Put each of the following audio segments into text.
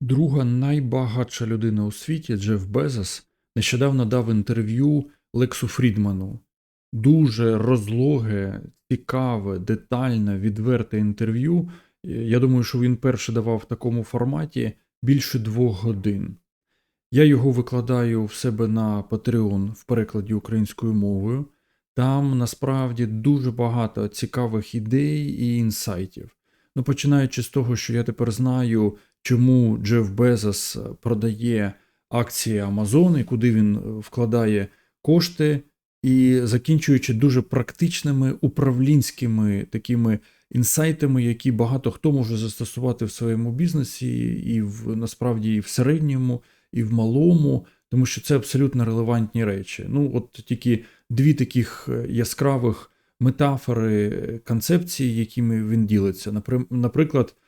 Друга найбагатша людина у світі Джеф Безос нещодавно дав інтерв'ю Лексу Фрідману. Дуже розлоге, цікаве, детальне, відверте інтерв'ю. Я думаю, що він перше давав в такому форматі більше двох годин. Я його викладаю в себе на Patreon в перекладі українською мовою. Там насправді дуже багато цікавих ідей і інсайтів. Ну, починаючи з того, що я тепер знаю, чому Джеф Безос продає акції і куди він вкладає кошти, і закінчуючи дуже практичними управлінськими такими інсайтами, які багато хто може застосувати в своєму бізнесі, і в насправді і в середньому, і в малому, тому що це абсолютно релевантні речі. Ну, от тільки дві таких е, яскравих метафори е, концепції, якими він ділиться. Напри- Наприклад, е,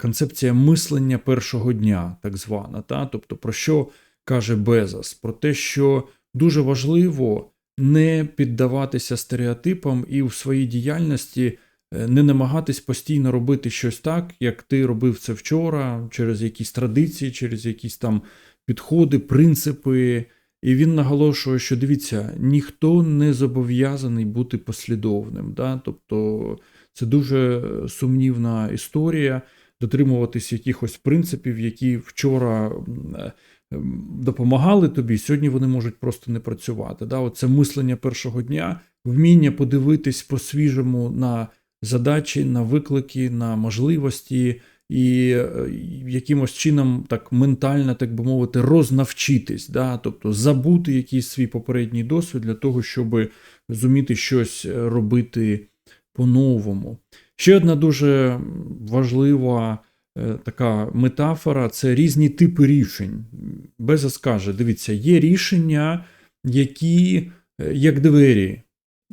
концепція мислення першого дня, так звана. Та? Тобто, про що каже Безос? Про те, що дуже важливо не піддаватися стереотипам і в своїй діяльності е, не намагатись постійно робити щось так, як ти робив це вчора, через якісь традиції, через якісь там підходи, принципи. І він наголошує, що дивіться, ніхто не зобов'язаний бути послідовним. Да? Тобто це дуже сумнівна історія дотримуватись якихось принципів, які вчора е, допомагали тобі, сьогодні вони можуть просто не працювати. Да? Оце мислення першого дня, вміння подивитись по-свіжому на задачі, на виклики, на можливості. І е, якимось чином так ментально, так би мовити, рознавчитись, да? тобто забути якийсь свій попередній досвід для того, щоб зуміти щось е, робити по-новому. Ще одна дуже важлива е, така метафора це різні типи рішень. Безос каже: дивіться, є рішення, які е, як двері.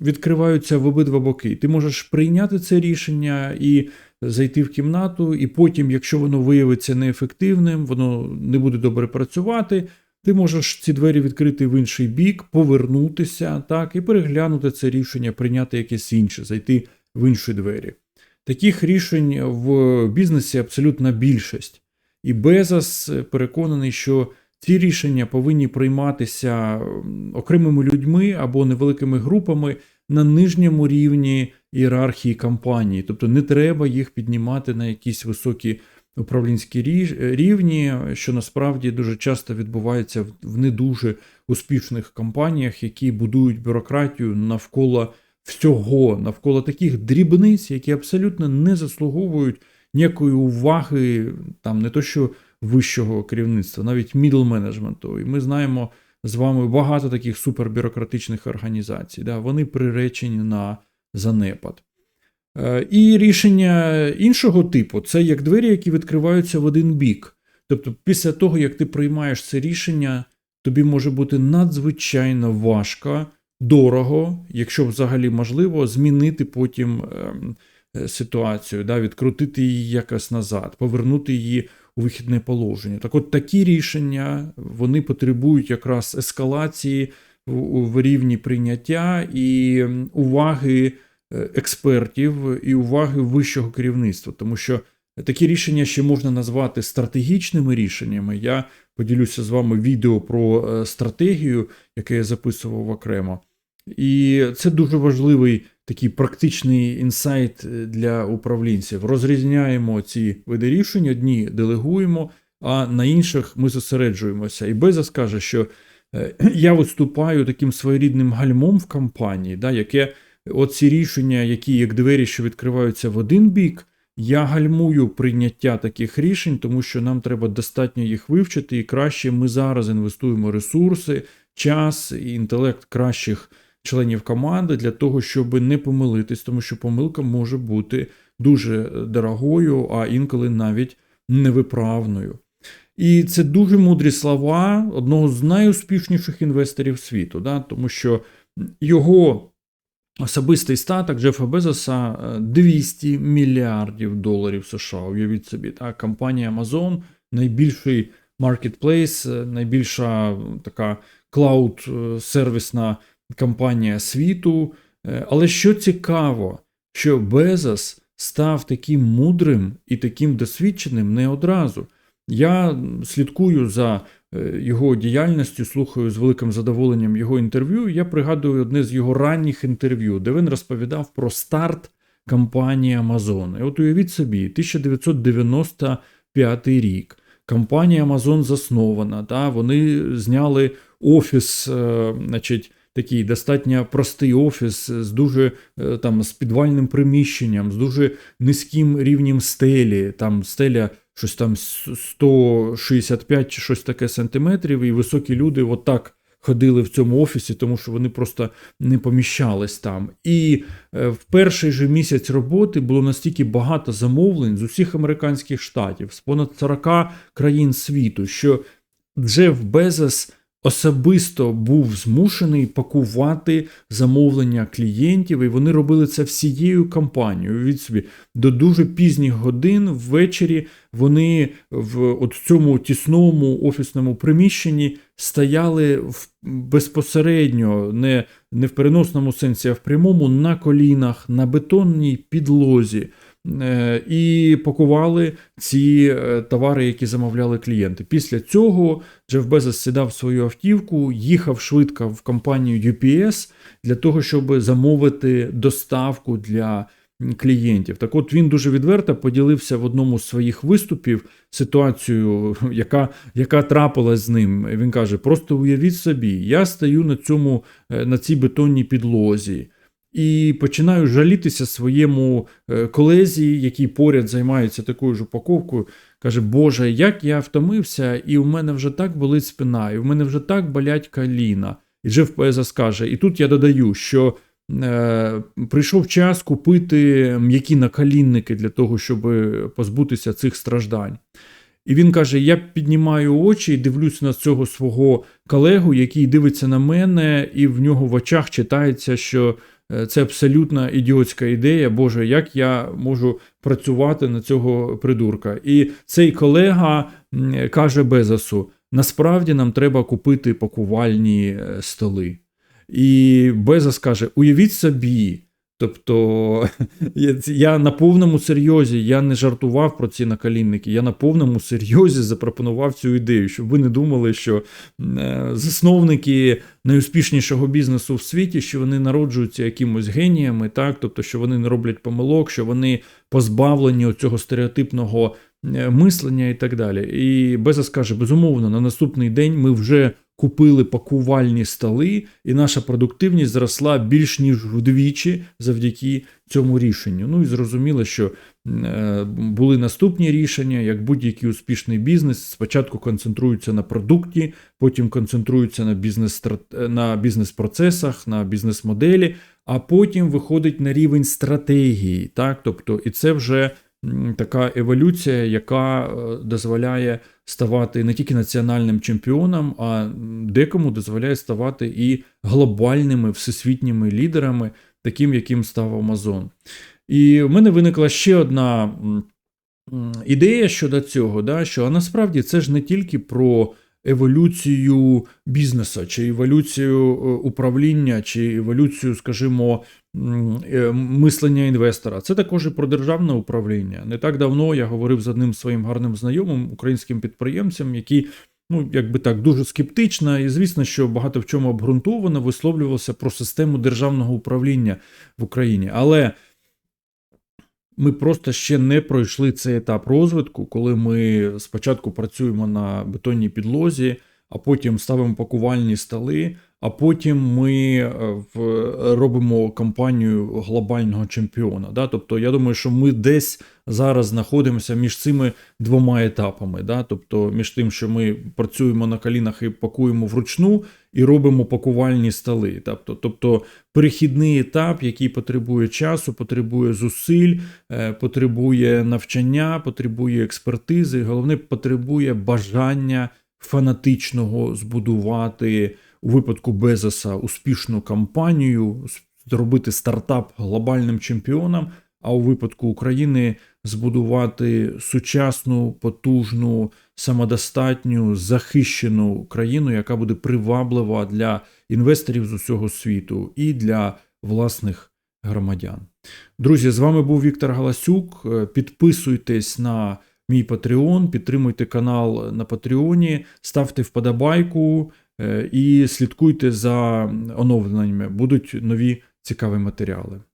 Відкриваються в обидва боки. Ти можеш прийняти це рішення і зайти в кімнату, і потім, якщо воно виявиться неефективним, воно не буде добре працювати. Ти можеш ці двері відкрити в інший бік, повернутися так, і переглянути це рішення, прийняти якесь інше, зайти в інші двері. Таких рішень в бізнесі абсолютна більшість. І Безос переконаний, що ці рішення повинні прийматися окремими людьми або невеликими групами на нижньому рівні ієрархії компанії. Тобто не треба їх піднімати на якісь високі управлінські рівні, що насправді дуже часто відбувається в не дуже успішних компаніях, які будують бюрократію навколо всього, навколо таких дрібниць, які абсолютно не заслуговують ніякої уваги, там не то що вищого керівництва, навіть мідл менеджменту. І ми знаємо з вами багато таких супербюрократичних організацій. Да? Вони приречені на занепад. Е, І рішення іншого типу це як двері, які відкриваються в один бік. Тобто, після того, як ти приймаєш це рішення, тобі може бути надзвичайно важко, дорого, якщо взагалі можливо, змінити потім ем, е, ситуацію, да, відкрутити її якось назад, повернути її у вихідне положення. Так от такі рішення вони потребують якраз ескалації в, рівні прийняття і уваги експертів і уваги вищого керівництва, тому що такі рішення ще можна назвати стратегічними рішеннями. Я поділюся з вами відео про е, стратегію, яке я записував окремо. І це дуже важливий такий практичний інсайт е, для управлінців. Розрізняємо ці види рішень, одні делегуємо, а на інших ми зосереджуємося. І Безос каже, що е, я виступаю таким своєрідним гальмом в компанії, да, яке оці рішення, які як двері, що відкриваються в один бік, я гальмую прийняття таких рішень, тому що нам треба достатньо їх вивчити, і краще ми зараз інвестуємо ресурси, час і інтелект кращих членів команди для того, щоб не помилитись, тому що помилка може бути дуже дорогою, а інколи навіть невиправною. І це дуже мудрі слова одного з найуспішніших інвесторів світу, да? тому що його особистий статок Джефа Безоса е, 200 мільярдів доларів США. Уявіть собі, так, компанія Amazon найбільший маркетплейс, е, найбільша е, така клауд-сервісна компанія світу. Е, Але що цікаво, що Безос став таким мудрим і таким досвідченим не одразу. Я слідкую за е, його діяльністю, слухаю з великим задоволенням його інтерв'ю. Я пригадую одне з його ранніх інтерв'ю, де він розповідав про старт компанії Amazon. І от уявіть собі, 1995 рік. Компанія Amazon заснована. Та, Вони зняли офіс, е, значить, такий достатньо простий офіс з дуже е, там з підвальним приміщенням, з дуже низьким рівнем стелі. Там стеля щось там 165 чи щось таке сантиметрів, і високі люди отак ходили в цьому офісі, тому що вони просто не поміщались там. І е, в перший же місяць роботи було настільки багато замовлень з усіх американських штатів, з понад 40 країн світу, що Джеф Безос особисто був змушений пакувати замовлення клієнтів, і вони робили це всією компанією. Від собі до дуже пізніх годин ввечері вони в от цьому тісному офісному приміщенні стояли в безпосередньо, не, не в переносному сенсі, а в прямому на колінах, на бетонній підлозі. Е, і пакували ці е, товари, які замовляли клієнти. Після цього Джеф Безос сідав свою автівку, їхав швидко в компанію UPS для того, щоб замовити доставку для клієнтів. Так от він дуже відверто поділився в одному з своїх виступів ситуацією, яка яка трапилась з ним. Він каже: просто уявіть собі, я стою на цьому, е, на цій бетонній підлозі. І починаю жалітися своєму е, колезі, який поряд займається такою ж упаковкою. Каже, Боже, як я втомився, і в мене вже так болить спина, і в мене вже так болять коліна. І Джеф Пеза скаже, і тут я додаю, що е, прийшов час купити м'які наколінники для того, щоб позбутися цих страждань. І він каже: Я піднімаю очі і дивлюсь на цього свого колегу, який дивиться на мене, і в нього в очах читається, що. Е, це абсолютно ідіотська ідея. Боже, як я можу працювати на цього придурка? І цей колега каже Безосу: насправді нам треба купити пакувальні е, столи. І Безос каже: уявіть собі. Тобто я на повному серйозі я не жартував про ці наколінники. Я на повному серйозі запропонував цю ідею, щоб ви не думали, що е, засновники найуспішнішого бізнесу в світі, що вони народжуються якимось геніями, так тобто, що вони не роблять помилок, що вони позбавлені цього стереотипного е, мислення і так далі. І Безос каже, безумовно, на наступний день ми вже купили пакувальні столи, і наша продуктивність зросла більш ніж вдвічі завдяки цьому рішенню. Ну і зрозуміло, що е, були наступні рішення, як будь-який успішний бізнес. Спочатку концентруються на продукті, потім концентруються на бізнес на бізнес-процесах, на бізнес-моделі, а потім виходить на рівень стратегії. Так? Тобто, І це вже така еволюція, яка е, дозволяє ставати не тільки національним чемпіоном, а декому дозволяє ставати і глобальними всесвітніми лідерами, таким, яким став Амазон. І в мене виникла ще одна ідея щодо цього, да, що а насправді це ж не тільки про еволюцію бізнесу, чи еволюцію е, управління, чи еволюцію, скажімо, е, мислення інвестора. Це також і про державне управління. Не так давно я говорив з одним своїм гарним знайомим українським підприємцем, який. Ну, якби так, дуже скептично, і звісно, що багато в чому обґрунтовано висловлювався про систему державного управління в Україні. Але ми просто ще не пройшли цей етап розвитку, коли ми спочатку працюємо на бетонній підлозі, а потім ставимо пакувальні столи, а потім ми е, робимо кампанію глобального чемпіона. Да? Тобто, я думаю, що ми десь зараз знаходимося між цими двома етапами. Да? Тобто, між тим, що ми працюємо на колінах і пакуємо вручну, і робимо пакувальні столи. Тобто, тобто перехідний етап, який потребує часу, потребує зусиль, е, потребує навчання, потребує експертизи, головне, потребує бажання фанатичного збудувати у випадку Безоса успішну кампанію, зробити стартап глобальним чемпіоном. А у випадку України збудувати сучасну, потужну, самодостатню, захищену країну, яка буде приваблива для інвесторів з усього світу і для власних громадян. Друзі, з вами був Віктор Галасюк. Підписуйтесь на мій Patreon, підтримуйте канал на Патреоні, ставте вподобайку е, і слідкуйте за оновленнями. Будуть нові цікаві матеріали.